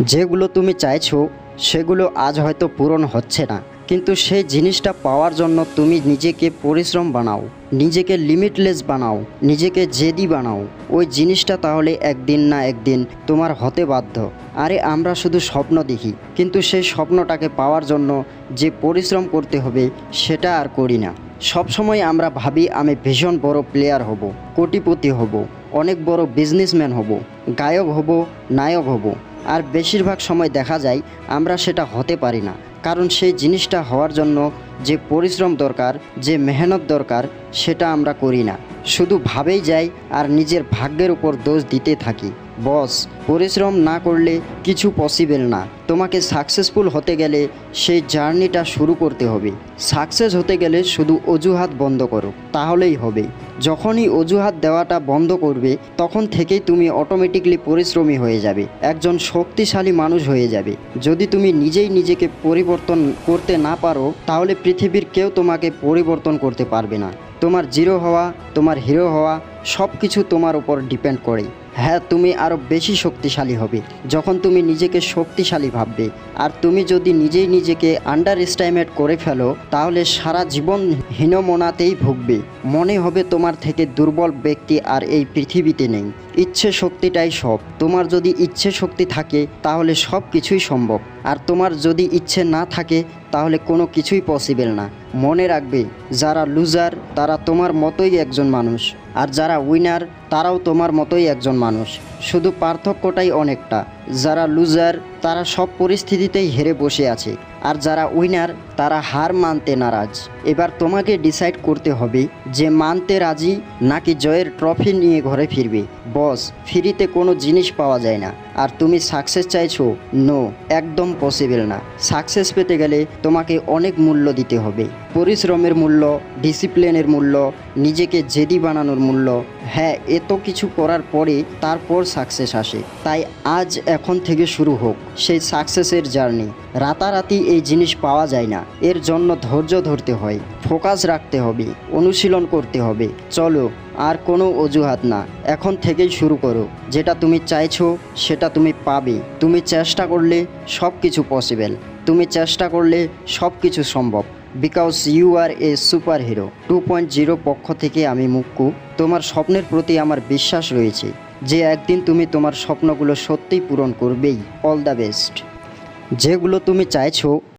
যেগুলো তুমি চাইছো, সেগুলো আজ হয়তো পূরণ হচ্ছে না। কিন্তু সেই জিনিসটা পাওয়ার জন্য তুমি নিজেকে পরিশ্রম বানাও, নিজেকে লিমিটলেস বানাও, নিজেকে জেদি বানাও। ওই জিনিসটা তাহলে একদিন না একদিন তোমার হতে বাধ্য। আরে আমরা শুধু স্বপ্ন দেখি, কিন্তু সেই স্বপ্নটাকে পাওয়ার জন্য যে পরিশ্রম করতে হবে, সেটা আর করি না। সবসময় আমরা ভাবি আমি ভীষণ বড় প্লেয়ার হব, কোটিপতি হব, অনেক বড় বিজনেসম্যান হব, গায়ক হব, নায়ক হব। আর বেশিরভাগ সময় দেখা যায় আমরা সেটা হতে পারি না। কারণ সেই জিনিসটা হওয়ার জন্য যে পরিশ্রম দরকার, যে মেহনত দরকার, সেটা আমরা করি না। শুধু ভাবেই যাই আর নিজের ভাগ্যের উপর দোষ দিতে থাকি। বস, পরিশ্রম না করলে কিছু পসিবল না। তোমাকে সাকসেসফুল হতে গেলে সেই জার্নিটা শুরু করতে হবে। সাকসেস হতে গেলে শুধু অজুহাত বন্ধ করো, তাহলেই হবে। যখনই অজুহাত দেওয়াটা বন্ধ করবে, তখন থেকেই তুমি অটোমেটিকলি পরিশ্রমী হয়ে যাবে, একজন শক্তিশালী মানুষ হয়ে যাবে। যদি তুমি নিজেই নিজেকে পরিবর্তন করতে না পারো, তাহলে পৃথিবীর কেউ তোমাকে পরিবর্তন করতে পারবে না। তোমার জিরো হওয়া, তোমার হিরো হওয়া সব কিছু তোমার উপর ডিপেন্ড করে হ্যাঁ তুমি আরও বেশি শক্তিশালী হবে। যখন তুমি নিজেকে শক্তিশালী ভাববে, আর তুমি যদি নিজেই নিজেকে আন্ডার এস্টাইমেট করে ফেলো, তাহলে সারা জীবন হীনমনাতেই ভুগবে। মনে হবে তোমার থেকে দুর্বল ব্যক্তি আর এই পৃথিবীতে নেই। ইচ্ছে শক্তিটাই সব। তোমার যদি ইচ্ছে শক্তি থাকে, তাহলে সব কিছুই সম্ভব। আর তোমার যদি ইচ্ছে না থাকে, তাহলে কোনো কিছুই পসিবল না। মনে রাখবে, যারা লুজার তারা তোমার মতোই একজন মানুষ। আর যারা উইনার তারাও তোমার মতোই একজন মানুষ। শুধু পার্থক্যটাই অনেকটা। যারা লুজার তারা সব পরিস্থিতিতেই হেরে বসে আছে। আর যারা উইনার তারা হার মানতে নারাজ। এবার তোমাকে ডিসাইড করতে হবে যে মানতে রাজি নাকি জয়ের ট্রফি নিয়ে ঘরে ফিরবে। বস ফ্রিতে কোনো জিনিস পাওয়া যায় না। আর তুমি সাকসেস চাইছো? নো একদম পসিবল না। সাকসেস পেতে গেলে তোমাকে অনেক মূল্য দিতে হবে। পরিশ্রমের মূল্য ডিসিপ্লিনের মূল্য, নিজেকে জেদি বানানোর মূল্য। হ্যাঁ এত কিছু করার পরে তারপর সাকসেস আসে। তাই আজ এখন থেকে শুরু হোক সেই সাকসেসের জার্নি রাতারাতি এই জিনিস পাওয়া যায় না। এর জন্য ধৈর্য ধরতে হয় ফোকাস রাখতে হবে, অনুশীলন করতে হবে। চলো, আর কোনো অজুহাত না। এখন থেকেই শুরু করো। যেটা তুমি চাইছো, সেটা তুমি পাবে। তুমি চেষ্টা করলে সব কিছু পসিবল তুমি চেষ্টা করলে সব কিছু সম্ভব। Because you are a superhero two point zero পক্ষ থেকে আমি মুক্কু। তোমার স্বপ্নের প্রতি আমার বিশ্বাস রয়েছে যে একদিন তুমি তোমার স্বপ্নগুলো সত্যিই পূরণ করবেই। অল দ্য বেস্ট যেগুলো তুমি চাইছো